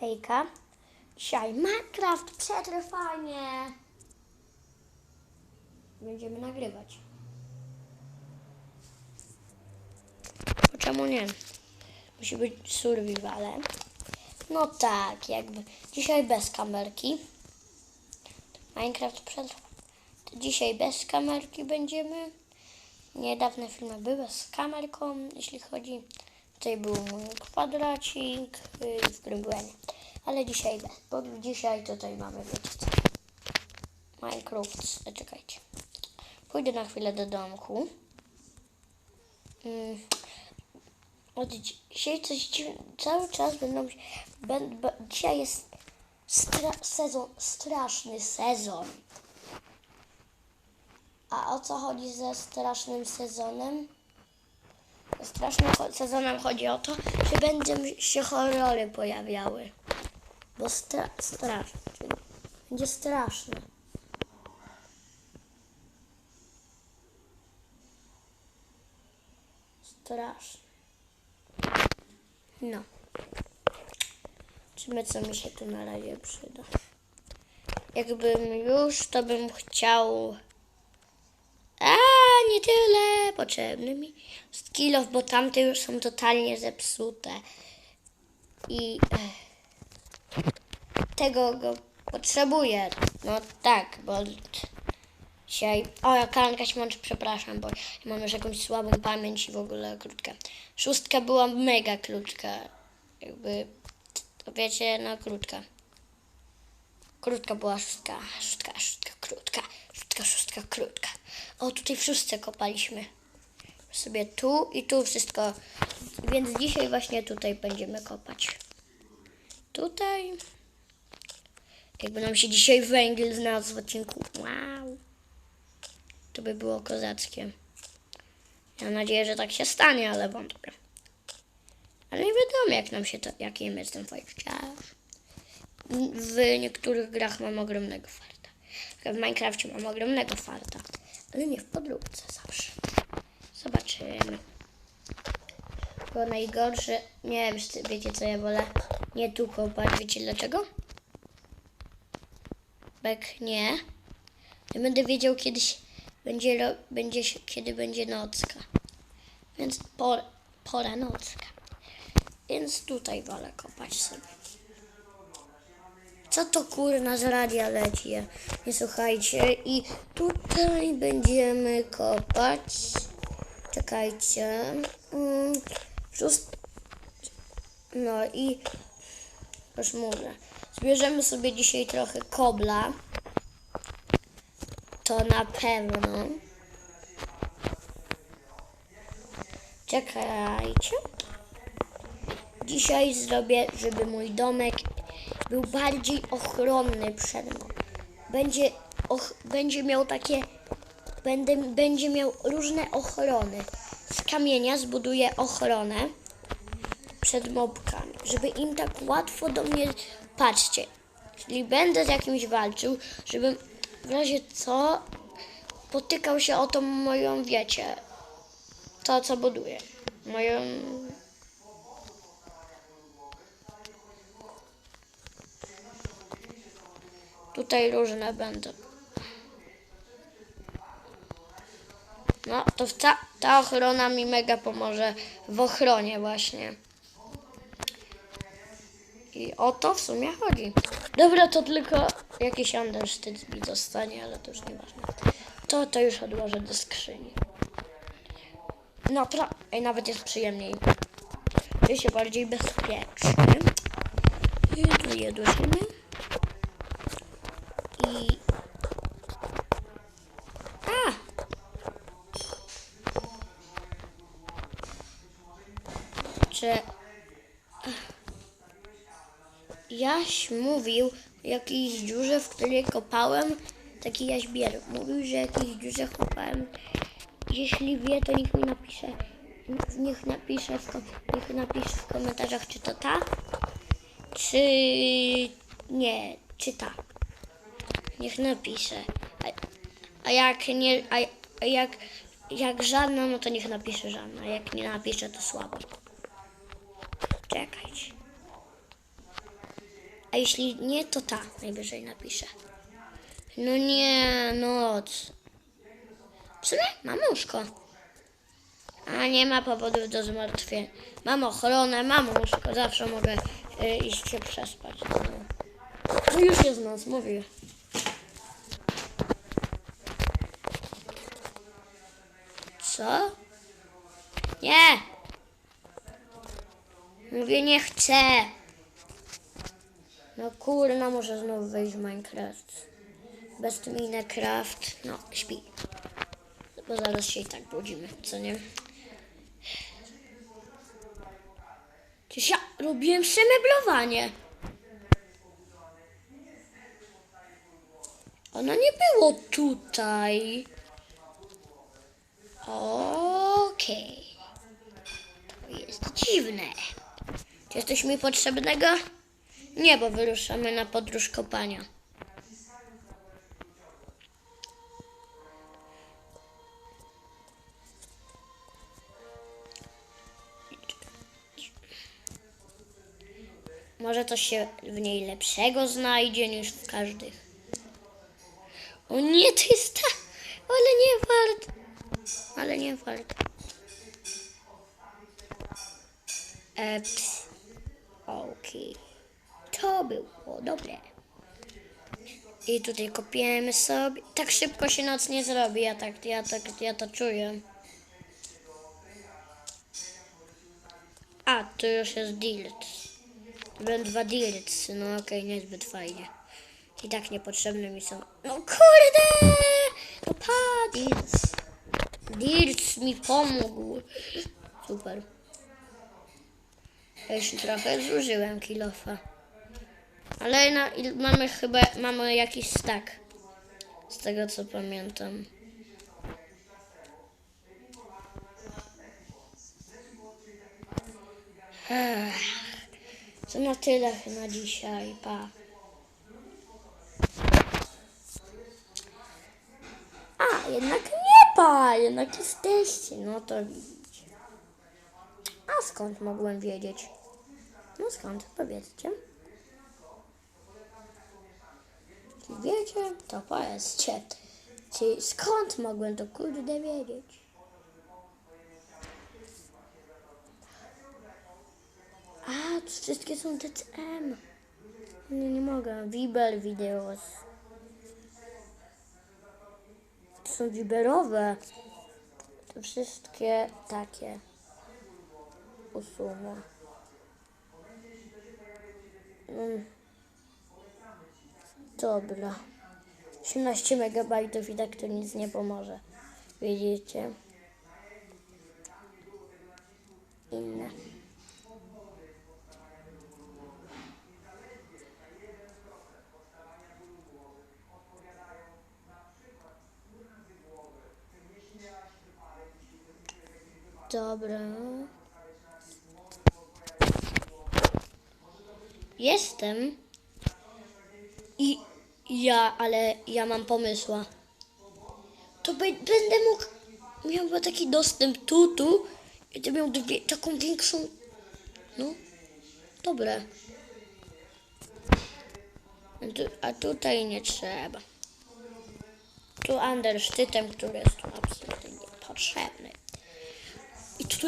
Hejka. Dzisiaj Minecraft przetrwanie. Będziemy nagrywać. Bo czemu nie? Musi być survivale. No tak, jakby. Dzisiaj bez kamerki. Minecraft przetrwa. To dzisiaj bez kamerki będziemy. Niedawne filmy były z kamerką, jeśli chodzi. Tutaj był mój kwadracik, yy, w którym byłem. Ale dzisiaj bo dzisiaj tutaj mamy, wiecie co. Minecraft, e, czekajcie. Pójdę na chwilę do domku. Mm. Dzisiaj coś cały czas będą, be, dzisiaj jest stra, sezon, straszny sezon. A o co chodzi ze strasznym sezonem? Strasznym sezonem chodzi o to, że będą się horrory pojawiały. Bo stra Będzie straszne. Straszne. No. Zobaczymy, co mi się tu na razie przyda. Jakbym już, to bym chciał... A, nie tyle potrzebny mi skillow, bo tamte już są totalnie zepsute. I tego go potrzebuję. No tak, bo dzisiaj... O, kalanka śmącz, przepraszam, bo mam już jakąś słabą pamięć i w ogóle krótkę. Szóstka była mega krótka. Jakby, to wiecie, no krótka. Krótka była szóstka, szóstka, szóstka, krótka, szóstka, szóstka, krótka. O, tutaj w szóstce kopaliśmy. Sobie tu i tu wszystko. Więc dzisiaj właśnie tutaj będziemy kopać. Tutaj. Jakby nam się dzisiaj węgiel znalazł w odcinku. Wow. To by było kozackie. Mam nadzieję, że tak się stanie, ale wątpię. Ale nie wiadomo, jak nam się to, jakim jestem fajciarz. W niektórych grach mam ogromnego farta. W Minecrafcie mam ogromnego farta, ale nie w podróbce zawsze. Zobaczymy. Bo najgorsze, nie wiem, wiecie co ja wolę, nie tu kopać, wiecie dlaczego? Bek nie. Nie będę wiedział kiedyś, będzie, będzie, kiedy będzie nocka. Więc por, pora nocka. Więc tutaj wolę kopać sobie. Co to kurna z radia leci? Nie słuchajcie. I tutaj będziemy kopać. Czekajcie. Mm. No i już mówię. Zbierzemy sobie dzisiaj trochę kobla. To na pewno. Czekajcie. Dzisiaj zrobię, żeby mój domek był bardziej ochronny przed mną. Będzie, och, będzie miał takie, będę, będzie miał różne ochrony. Z kamienia zbuduję ochronę przed mobkami, żeby im tak łatwo do mnie, patrzcie, jeśli będę z jakimś walczył, żebym w razie co potykał się o tą moją, wiecie, to co buduję, moją Tutaj różne będą. No, to ta, ta ochrona mi mega pomoże w ochronie właśnie. I o to w sumie chodzi. Dobra, to tylko jakiś undersztyt mi zostanie, ale to już nieważne. To to już odłożę do skrzyni. Napra- Ej, nawet jest przyjemniej. Czuję się bardziej bezpiecznie. I tu Czy... Jaś mówił w jakiejś dziurze, w której kopałem, taki jaźbier, mówił, że jakiejś dziurze kopałem. Jeśli wie, to niech mi napisze, niech napisze w, niech napisze w komentarzach, czy to ta, czy nie, czy ta. Niech napisze. A, a jak nie, a, a jak, jak żadna, no to niech napisze żadna. Jak nie napisze, to słabo. Jeśli nie, to ta najwyżej napiszę. No nie, noc. W sumie mam łóżko. A nie ma powodów do zmartwienia. Mam ochronę, mam łóżko, zawsze mogę y, iść się przespać. No już jest noc, mówię. Co? Nie! Mówię, nie chcę. No kurna, może znowu wejść Minecraft. Bez Minecraft. No, śpi. Bo zaraz się i tak budzimy, co nie? Przecież ja robiłem przemeblowanie. Ono nie było tutaj. Okej. To jest dziwne. Czy coś mi potrzebnego? Nie, bo wyruszamy na podróż kopania. Może coś się w niej lepszego znajdzie niż w każdych. O nie, to jest ta, ale nie wart. Ale nie wart. Eps. Okej. To było dobre. I tutaj kopiemy sobie. Tak szybko się noc nie zrobi, ja tak, ja tak, ja to czuję. A, tu już jest dirt. Tu Będą dwa dirts, no okej, niezbyt fajnie. I tak niepotrzebne mi są. No kurde! No pa, dirts. Dirts mi pomógł. Super. Ja już trochę zużyłem kilofa. Ale na, mamy chyba, mamy jakiś stack. Z tego co pamiętam. To na tyle na dzisiaj. Pa. A, jednak nie pa, jednak jesteście. No to widzicie. A skąd mogłem wiedzieć? No skąd? Powiedzcie. Jeśli wiecie, to powiedzcie. Czy skąd mogłem to kurde wiedzieć? A, tu wszystkie są DCM. Nie, nie mogę. Viber Videos. To są wiberowe. To wszystkie takie usunę. Mm. Dobra. 18 megabajtów i tak to nic nie pomoże. Widzicie? Inne. Dobra. Jestem. I ja, ale ja mam pomysła. To będę mógł, miał taki dostęp tu, tu i to miał dwie, taką większą, no, dobre. A, tu, a tutaj nie trzeba. Tu under sztytem, który jest tu absolutnie niepotrzebny. I tutaj